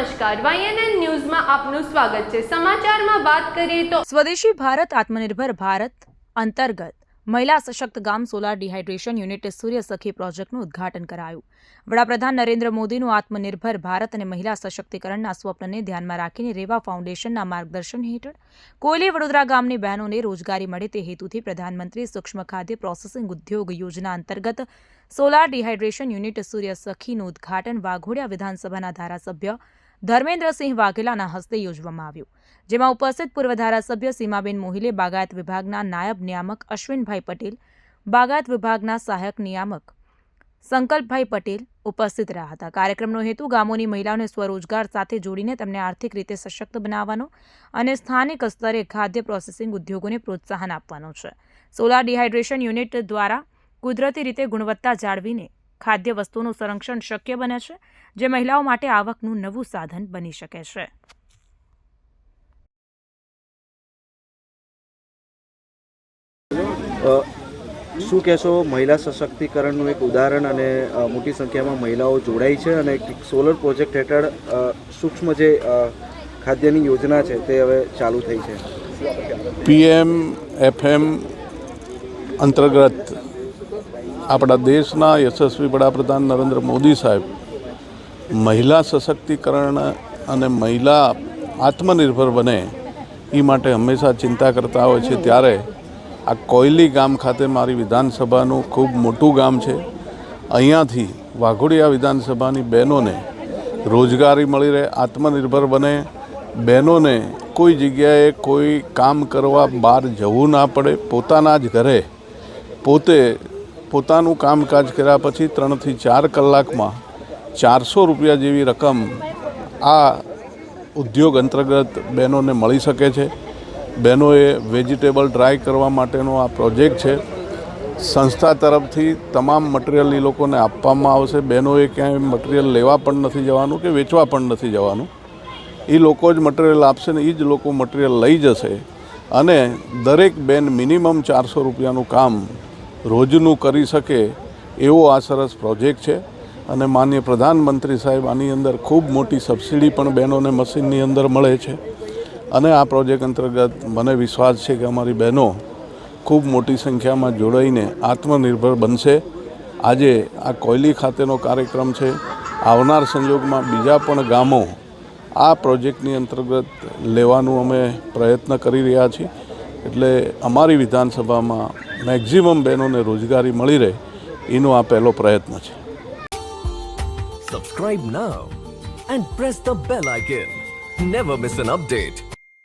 નમસ્કાર. વાયએનએન ન્યૂઝમાં આપનું સ્વાગત છે. સમાચારમાં વાત કરીએ તો સ્વદેશી ભારત, આત્મનિર્ભર ભારત અંતર્ગત મહિલા સશક્ત ગામ સોલાર ડિહાઇડ્રેશન યુનિટ સૂર્ય સખી પ્રોજેક્ટનું ઉદ્ઘાટન કરાયું. વડાપ્રધાન નરેન્દ્ર મોદીનું આત્મનિર્ભર ભારત અને મહિલા સશક્તિકરણના સ્વપ્નને ધ્યાનમાં રાખીને રેવા ફાઉન્ડેશનના માર્ગદર્શન હેઠળ કોયલી વડોદરા ગામની બહેનોને રોજગારી મળે તે હેતુથી પ્રધાનમંત્રી સૂક્ષ્મ ખાદ્ય પ્રોસેસિંગ ઉદ્યોગ યોજના અંતર્ગત સોલાર ડિહાઇડ્રેશન યુનિટ સૂર્ય સખીનું ઉદ્ઘાટન વાઘોડિયા વિધાનસભાના ધારાસભ્ય ધર્મેન્દ્રસિંહ વાઘેલાના હસ્તે યોજવામાં આવ્યું. જેમાં ઉપસ્થિત પૂર્વ ધારાસભ્ય સીમાબેન મોહિલે બાગાયત વિભાગના નાયબ નિયામક અશ્વિનભાઈ પટેલ, બાગાયત વિભાગના સહાયક નિયામક સંકલ્પભાઈ પટેલ ઉપસ્થિત રહ્યા હતા. કાર્યક્રમનો હેતુ ગામોની મહિલાઓને સ્વરોજગાર સાથે જોડીને તેમને આર્થિક રીતે સશક્ત બનાવવાનો અને સ્થાનિક સ્તરે ખાદ્ય પ્રોસેસિંગ ઉદ્યોગોને પ્રોત્સાહન આપવાનો છે. સોલાર ડિહાઇડ્રેશન યુનિટ દ્વારા કુદરતી રીતે ગુણવત્તા જાળવીને ખાદ્ય વસ્તુઓનું સંરક્ષણ શક્ય બને છે જે મહિલાઓ માટે આવકનું નવું સાધન બની શકે છે. શું કહેશો? મહિલા સશક્તિકરણનું એક ઉદાહરણ અને મોટી સંખ્યામાં મહિલાઓ જોડાઈ છે અને એક સોલર પ્રોજેક્ટ હેઠળ સૂક્ષ્મ જે ખાદ્યની યોજના છે તે હવે ચાલુ થઈ છે. પીએમ એફએમ અંતર્ગત આપણા દેશના યશસ્વી વડાપ્રધાન નરેન્દ્ર મોદી સાહેબ મહિલા સશક્તિકરણ અને મહિલા આત્મનિર્ભર બને એ માટે હંમેશા ચિંતા કરતા હોય છે. ત્યારે આ કોયલી ગામ ખાતે મારી વિધાનસભાનું ખૂબ મોટું ગામ છે. અહીંયાથી વાઘોડિયા વિધાનસભાની બહેનોને રોજગારી મળી રહે, આત્મનિર્ભર બને. બહેનોને કોઈ જગ્યાએ કોઈ કામ કરવા બહાર જવું ના પડે, પોતાના જ ઘરે પોતે પોતાનું કામકાજ કર્યા પછી ત્રણથી ચાર કલાકમાં ચારસો રૂપિયા જેવી રકમ આ ઉદ્યોગ અંતર્ગત બહેનોને મળી શકે છે. બહેનોએ વેજીટેબલ ડ્રાય કરવા માટેનો આ પ્રોજેક્ટ છે. સંસ્થા તરફથી તમામ મટીરિયલ એ લોકોને આપવામાં આવશે. બહેનોએ ક્યાંય મટીરિયલ લેવા પણ નથી જવાનું કે વેચવા પણ નથી જવાનું. એ લોકો જ મટીરિયલ આપશે ને એ જ લોકો મટીરિયલ લઈ જશે. અને દરેક બેન મિનિમમ ચારસો રૂપિયાનું કામ રોજનું કરી શકે એવો આ સરસ પ્રોજેક્ટ છે. અને માન્ય પ્રધાનમંત્રી સાહેબ આની અંદર ખૂબ મોટી સબસિડી પણ બહેનોને મશીનની અંદર મળે છે. અને આ પ્રોજેક્ટ અંતર્ગત મને વિશ્વાસ છે કે અમારી બહેનો ખૂબ મોટી સંખ્યામાં જોડાઈને આત્મનિર્ભર બનશે. આજે આ કોયલી ખાતેનો કાર્યક્રમ છે. આવનાર સંજોગમાં બીજા પણ ગામો આ પ્રોજેક્ટની અંતર્ગત લેવાનું અમે પ્રયત્ન કરી રહ્યા છીએ. એટલે અમારી વિધાનસભામાં મેક્ઝિમમ બહેનોને રોજગારી મળી રહે એનો આ પહેલો પ્રયત્ન છે Subscribe now and press the bell icon. Never miss an update.